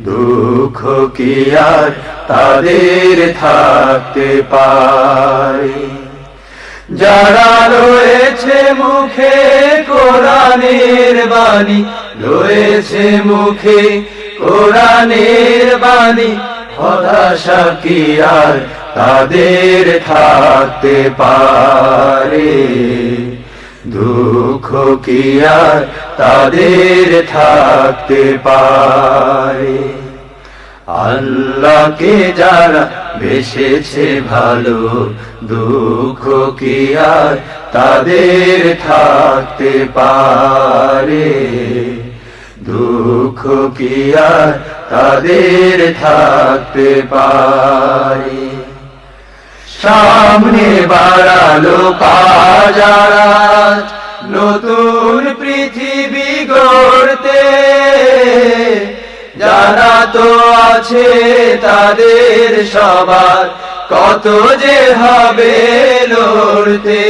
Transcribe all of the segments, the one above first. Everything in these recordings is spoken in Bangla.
দুঃখ কি আর তাদের থাকতে পারে? যারা রয়েছে মুখে কোরআনের বাণী, রয়েছে মুখে কোরআনের বাণী, হতাশা কি আর তাদের থাকতে পারে? দুঃখ কি আর তাদের থাকতে পারে? আল্লাহকে যারা বেসেছে ভালো, দুঃখ কি আর তাদের থাকতে পারে? দুঃখ কি আর তাদের থাকতে পারে? সামনে বাড়ালো পাজারা নতুন পৃথিবী গড়তে। যারা তো আছে তাদের সবার কত যে হবে লড়তে।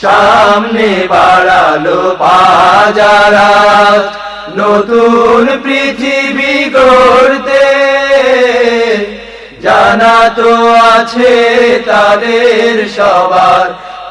সামনে বাড়ালো পাজারা নতুন পৃথিবী গড়তে। জানা তো আছে তাদের সবার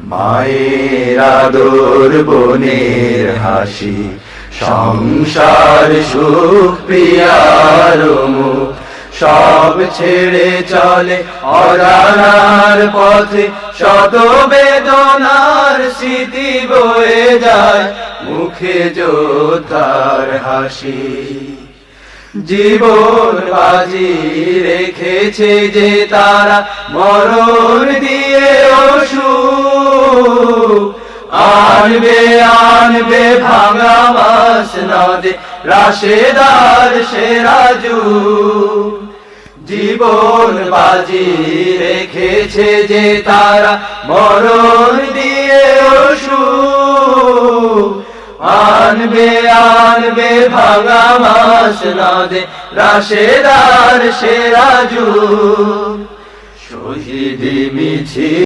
মায়ের আদর, বোনের হাসি, সংসার সুখ, প্রিয়ার সব ছেড়ে চলে অজানার পথে, শত বেদনার স্মৃতি বয়ে যায়, মুখে যোদ্ধার হাসি। জীবন বাজি রেখেছে যে তারা মরণ আনবে আনবে, ভাঙা মাস নদে, রাশেদার সে রাজু। জীবন বাজি রেখেছে যে তারা, মরণ দিয়ে ওষু আনবে আনবে, ভাঙা মাস নদে, রাশেদার সে রাজু। শহীদ মিছিল